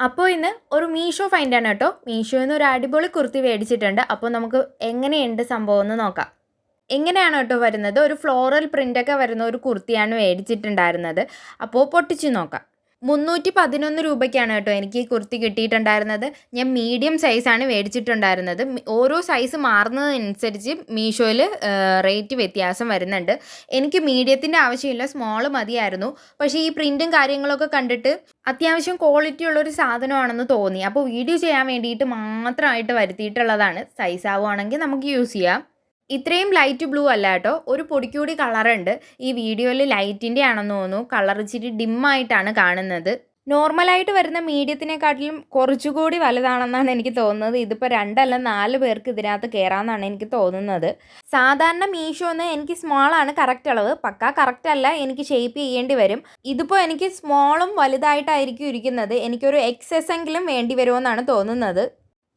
അപ്പോൾ ഇന്ന് ഒരു മീഷോ ഫൈൻഡാണ് കേട്ടോ. മീഷോയിൽ നിന്ന് ഒരു അടിപൊളി കുർത്തി മേടിച്ചിട്ടുണ്ട്. അപ്പോൾ നമുക്ക് എങ്ങനെയുണ്ട് സംഭവം എന്ന് നോക്കാം. എങ്ങനെയാണ് കേട്ടോ വരുന്നത്? ഒരു ഫ്ലോറൽ പ്രിന്റൊക്കെ വരുന്ന ഒരു കുർത്തിയാണ് മേടിച്ചിട്ടുണ്ടായിരുന്നത്. അപ്പോൾ പൊട്ടിച്ച് നോക്കാം. മുന്നൂറ്റി പതിനൊന്ന് രൂപയ്ക്കാണ് കേട്ടോ എനിക്ക് ഈ കുർത്തി കിട്ടിയിട്ടുണ്ടായിരുന്നത്. ഞാൻ മീഡിയം സൈസാണ് മേടിച്ചിട്ടുണ്ടായിരുന്നത്. ഓരോ സൈസ് മാറുന്നതനുസരിച്ച് മീഷോയിൽ റേറ്റ് വ്യത്യാസം വരുന്നുണ്ട്. എനിക്ക് മീഡിയത്തിന്റെ ആവശ്യമില്ല സ്മോൾ മതിയായിരുന്നു. പക്ഷേ ഈ പ്രിന്റും കാര്യങ്ങളൊക്കെ കണ്ടിട്ട് അത്യാവശ്യം ക്വാളിറ്റി ഉള്ളൊരു സാധനമാണെന്ന് തോന്നി. അപ്പോൾ വീഡിയോ ചെയ്യാൻ വേണ്ടിയിട്ട് മാത്രമായിട്ട് വരുത്തിയിട്ടുള്ളതാണ്. സൈസ് ആവുകയാണെങ്കിൽ നമുക്ക് യൂസ് ചെയ്യാം. ഇത്രയും ലൈറ്റ് ബ്ലൂ അല്ല കേട്ടോ. ഒരു പൊടിക്കൂടി കളറുണ്ട് ഈ വീഡിയോയിൽ ലൈറ്റിന്റെ ആണെന്ന് തോന്നുന്നു. കളർ ഇച്ചിരി ഡിമ്മായിട്ടാണ് കാണുന്നത്. നോർമലായിട്ട് വരുന്ന മീഡിയത്തിനെക്കാട്ടിലും കുറച്ചുകൂടി വലുതാണെന്നാണ് എനിക്ക് തോന്നുന്നത്. ഇതിപ്പോൾ രണ്ടല്ല നാല് പേർക്ക് ഇതിനകത്ത് കയറാമെന്നാണ് എനിക്ക് തോന്നുന്നത്. സാധാരണ മീഷോന്ന് എനിക്ക് സ്മോളാണ് കറക്റ്റ് അളവ്. പക്ക കറക്റ്റ് അല്ല എനിക്ക് ഷേപ്പ് ചെയ്യേണ്ടി വരും. ഇതിപ്പോൾ എനിക്ക് സ്മോളും വലുതായിട്ടായിരിക്കും ഇരിക്കുന്നത്. എനിക്കൊരു എക്സസ് എങ്കിലും വേണ്ടി വരുമെന്നാണ് തോന്നുന്നത്.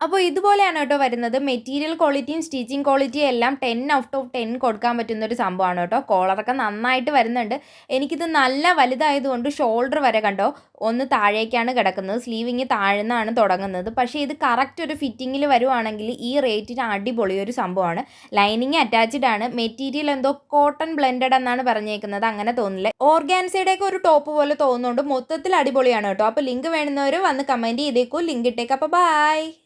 അപ്പോൾ ഇതുപോലെയാണ് കേട്ടോ വരുന്നത്. മെറ്റീരിയൽ ക്വാളിറ്റിയും സ്റ്റിച്ചിങ് ക്വാളിറ്റിയും എല്ലാം ടെൻ ഔട്ട് ഓഫ് ടെൻ കൊടുക്കാൻ പറ്റുന്ന ഒരു സംഭവമാണ് കേട്ടോ. കോളറൊക്കെ നന്നായിട്ട് വരുന്നുണ്ട്. എനിക്കിത് നല്ല വലുതായതുകൊണ്ട് ഷോൾഡർ വരെ കണ്ടോ ഒന്ന് താഴേക്കാണ് കിടക്കുന്നത്. സ്ലീവിങ് താഴ്ന്നാണ് തുടങ്ങുന്നത്. പക്ഷേ ഇത് കറക്റ്റ് ഒരു ഫിറ്റിങ്ങിൽ വരുവാണെങ്കിൽ ഈ റേറ്റിന് അടിപൊളി ഒരു സംഭവമാണ്. ലൈനിങ് അറ്റാച്ച്ഡ് ആണ്. മെറ്റീരിയൽ എന്തോ കോട്ടൺ ബ്ലെൻഡഡ് എന്നാണ് പറഞ്ഞേക്കുന്നത്. അങ്ങനെ തോന്നില്ല ഓർഗാൻസയുടെ ഒക്കെ ഒരു ടോപ്പ് പോലെ തോന്നുന്നുണ്ട്. മൊത്തത്തിൽ അടിപൊളിയാണ് കേട്ടോ. അപ്പോൾ ലിങ്ക് വേണമെന്നവർ വന്ന് കമന്റ് ചെയ്തേക്കൂ. ലിങ്ക് ഇട്ടേക്കാം. അപ്പോൾ ബൈ